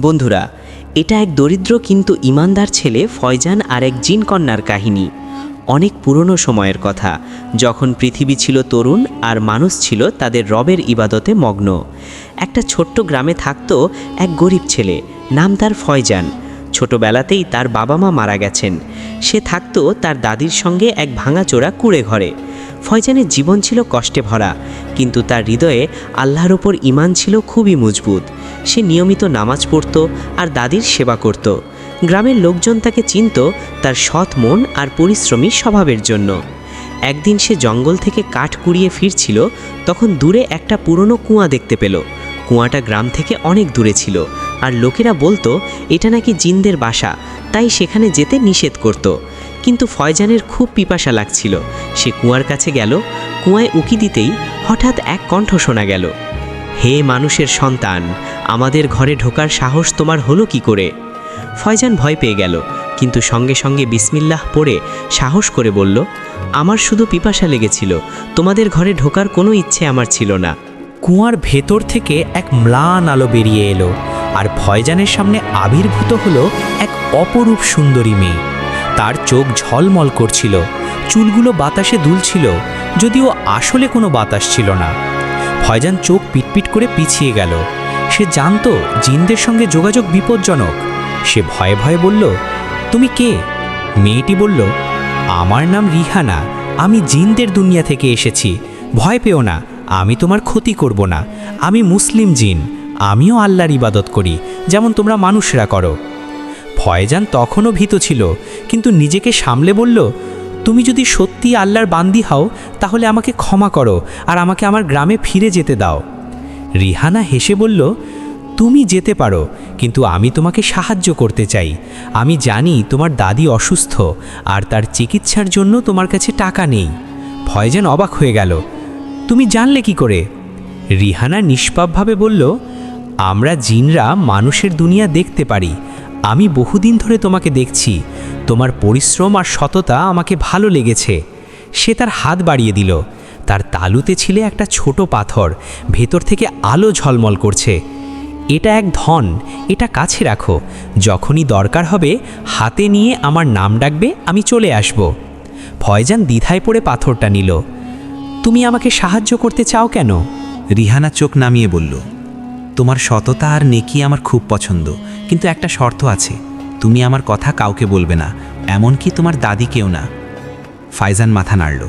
বন্ধুরা, এটা এক দরিদ্র কিন্তু ইমানদার ছেলে ফয়জান আর এক জিন কন্যার কাহিনী। অনেক পুরনো সময়ের কথা, যখন পৃথিবী ছিল তরুণ আর মানুষ ছিল তাদের রবের ইবাদতে মগ্ন। একটা ছোট্ট গ্রামে থাকতো এক গরিব ছেলে, নাম তার ফয়জান। ছোটবেলাতেই তার বাবা মা মারা গেছেন। সে থাকতো তার দাদির সঙ্গে এক ভাঙাচোরা কুড়ে ঘরে। ফয়জানের জীবন ছিল কষ্টে ভরা, কিন্তু তার হৃদয়ে আল্লাহর ওপর ইমান ছিল খুবই মজবুত। সে নিয়মিত নামাজ পড়ত আর দাদির সেবা করত। গ্রামের লোকজন তাকে চিনত তার সৎ মন আর পরিশ্রমী স্বভাবের জন্য। একদিন সে জঙ্গল থেকে কাঠ কুড়িয়ে ফিরছিল, তখন দূরে একটা পুরনো কুয়া দেখতে পেল। কুয়াটা গ্রাম থেকে অনেক দূরে ছিল, আর লোকেরা বলতো, এটা নাকি জিনদের বাসা, তাই সেখানে যেতে নিষেধ করত। কিন্তু ফয়জানের খুব পিপাসা লাগছিল। সে কুয়ার কাছে গেল, কুয়ায় উকি দিতেই হঠাৎ এক কণ্ঠ শোনা গেল। হে মানুষের সন্তান, আমাদের ঘরে ঢোকার সাহস তোমার হলো কি করে? ফয়জান ভয় পেয়ে গেল, কিন্তু সঙ্গে সঙ্গে বিসমিল্লাহ পড়ে সাহস করে বলল, আমার শুধু পিপাসা লেগেছিল, তোমাদের ঘরে ঢোকার কোনো ইচ্ছে আমার ছিল না। কুয়ার ভেতর থেকে এক ম্লান আলো বেরিয়ে এলো, আর ফয়জানের সামনে আবির্ভূত হলো এক অপরূপ সুন্দরী মেয়ে। তার চোখ ঝলমল করছিল। চুলগুলো বাতাসে দুলছিল, যদিও আসলে কোনো বাতাস ছিল না। ফয়জান চোখ পিটপিট করে পিছিয়ে গেল। সে জানতো জিনদের সঙ্গে যোগাযোগ বিপজ্জনক। সে ভয়ে ভয়ে বলল, তুমি কে? মেয়েটি বলল, আমার নাম রিহানা। আমি জিনদের দুনিয়া থেকে এসেছি। ভয় পেও না, আমি তোমার ক্ষতি করব না। আমি মুসলিম জিন। আমিও আল্লাহর ইবাদত করি। যেমন তোমরা মানুষরা করো। ফয়জান তখনও ভীত ছিল, কিন্তু নিজেকে সামলে বলল, তুমি যদি সত্যি আল্লাহর বান্দি হও, তাহলে আমাকে ক্ষমা করো আর আমাকে আমার গ্রামে ফিরে যেতে দাও। রিহানা হেসে বলল, তুমি যেতে পারো, কিন্তু আমি তোমাকে সাহায্য করতে চাই। আমি জানি তোমার দাদি অসুস্থ আর তার চিকিৎসার জন্য তোমার কাছে টাকা নেই। ফয়জান অবাক হয়ে গেল, তুমি জানলে কি করে? রিহানা নিষ্পাপভাবে বলল, আমরা জিনরা মানুষের দুনিয়া দেখতে পারি আমি বহুদিন ধরে তোমাকে দেখছি। তোমার পরিশ্রম আর সততা আমাকে ভালো লেগেছে। সে তার হাত বাড়িয়ে দিল। তার তালুতে ছিলে একটা ছোট পাথর, ভেতর থেকে আলো ঝলমল করছে। এটা এক ধন, এটা কাছে রাখো। যখনই দরকার হবে, হাতে নিয়ে আমার নাম ডাকবে, আমি চলে আসব। ফয়জান দ্বিধায় পড়ে পাথরটা নিল। তুমি আমাকে সাহায্য করতে চাও কেন? রিহানা চোখ নামিয়ে বলল, তোমার সততা আর নেকি আমার খুব পছন্দ। কিন্তু একটা শর্ত আছে। তুমি আমার কথা কাউকে বলবে না, এমনকি তোমার দাদি কেউ না। ফাইজান মাথা নাড়ল।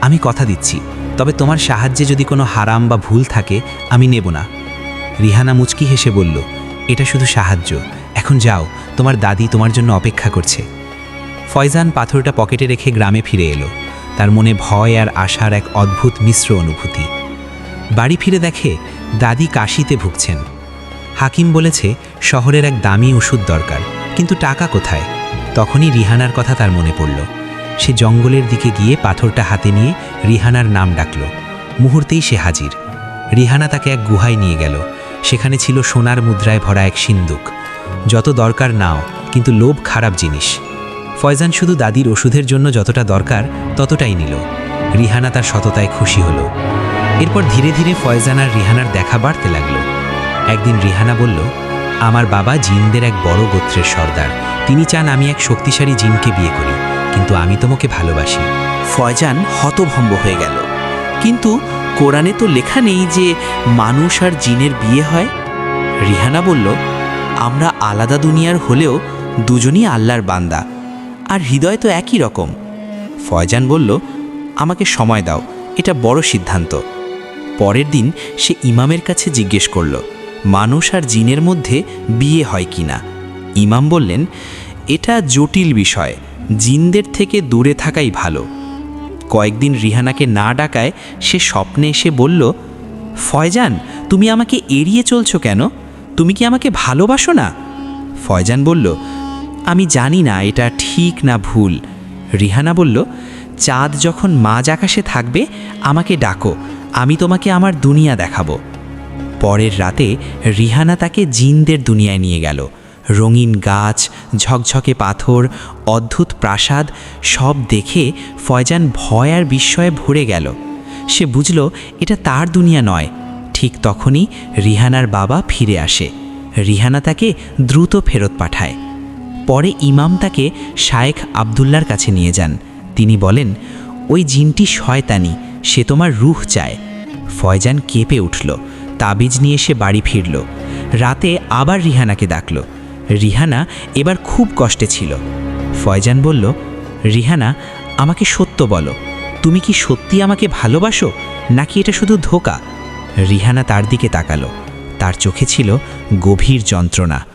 আমি কথা দিচ্ছি, তবে তোমার সাহায্যে যদি কোনো হারাম বা ভুল থাকে, আমি নেব না। রিহানা মুচকি হেসে বলল, এটা শুধু সাহায্য। এখন যাও, তোমার দাদি তোমার জন্য অপেক্ষা করছে। ফয়জান পাথরটা পকেটে রেখে গ্রামে ফিরে এলো। তার মনে ভয় আর আশার এক অদ্ভুত মিশ্র অনুভূতি। বাড়ি ফিরে দেখে দাদি কাশিতে ভুগছেন। হাকিম বলেছে, শহরের এক দামি ওষুধ দরকার, কিন্তু টাকা কোথায়? তখনই রিহানার কথা তার মনে পড়ল। সে জঙ্গলের দিকে গিয়ে পাথরটা হাতে নিয়ে রিহানার নাম ডাকল। মুহূর্তেই সে হাজির। রিহানা তাকে এক গুহায় নিয়ে গেল। সেখানে ছিল সোনার মুদ্রায় ভরা এক সিন্দুক। যত দরকার নাও, কিন্তু লোভ খারাপ জিনিস। ফয়জান শুধু দাদির ওষুধের জন্য যতটা দরকার, ততটাই নিল। রিহানা তার সততায় খুশি হলো। এরপর ধীরে ধীরে ফয়জান আর রিহানার দেখা বাড়তে লাগল। একদিন রিহানা বলল, আমার বাবা জিনদের এক বড় গোত্রের সর্দার। তিনি চান আমি এক শক্তিশালী জিনকে বিয়ে করি, কিন্তু আমি তোমাকে ভালোবাসি। ফয়জান হতভম্ব হয়ে গেল। কিন্তু কোরআনে তো লেখা নেই যে মানুষ আর জিনের বিয়ে হয়? রিহানা বলল, আমরা আলাদা দুনিয়ার হলেও দুজনই আল্লাহর বান্দা, আর হৃদয় তো একই রকম। ফয়জান বলল, আমাকে সময় দাও, এটা বড় সিদ্ধান্ত। পরের দিন সে ইমামের কাছে জিজ্ঞেস করল মানুষ আর জিনের মধ্যে বিয়ে হয় কি না? ইমাম বললেন, এটা জটিল বিষয়, জিনদের থেকে দূরে থাকাই ভালো। কয়েকদিন রিহানাকে না ডাকায় সে স্বপ্নে এসে বলল, ফয়জান, তুমি আমাকে এড়িয়ে চলছো কেন? তুমি কি আমাকে ভালোবাসো না? ফয়জান বলল, আমি জানি না, এটা ঠিক না ভুল। রিহানা বলল, চাঁদ যখন মাঝ আকাশে থাকবে, আমাকে ডাকো, আমি তোমাকে আমার দুনিয়া দেখাবো। পরের রাতে রিহানা তাকে জিনদের দুনিয়ায় নিয়ে গেল। রঙিন গাছ, ঝকঝকে পাথর, অদ্ভুত প্রাসাদ, সব দেখে ফয়জান ভয় আর বিস্ময়ে ভরে গেল। সে বুঝল, এটা তার দুনিয়া নয়। ঠিক তখনই রিহানার বাবা ফিরে আসে। রিহানা তাকে দ্রুত ফেরত পাঠায়। পরে ইমাম তাকে শায়েখ আবদুল্লার কাছে নিয়ে যান। তিনি বলেন, ওই জিনটি শয়তানি, সে তোমার রুহ চায়। ফয়জান কেঁপে উঠল। তাবিজ নিয়ে সে বাড়ি ফিরল। রাতে আবার রিহানাকে ডাকল। রিহানা এবার খুব কষ্টে ছিল। ফয়জান বলল, রিহানা, আমাকে সত্য বলো। তুমি কি সত্যি আমাকে ভালোবাসো, নাকি এটা শুধু ধোকা? রিহানা তার দিকে তাকালো। তার চোখে ছিল গভীর যন্ত্রণা।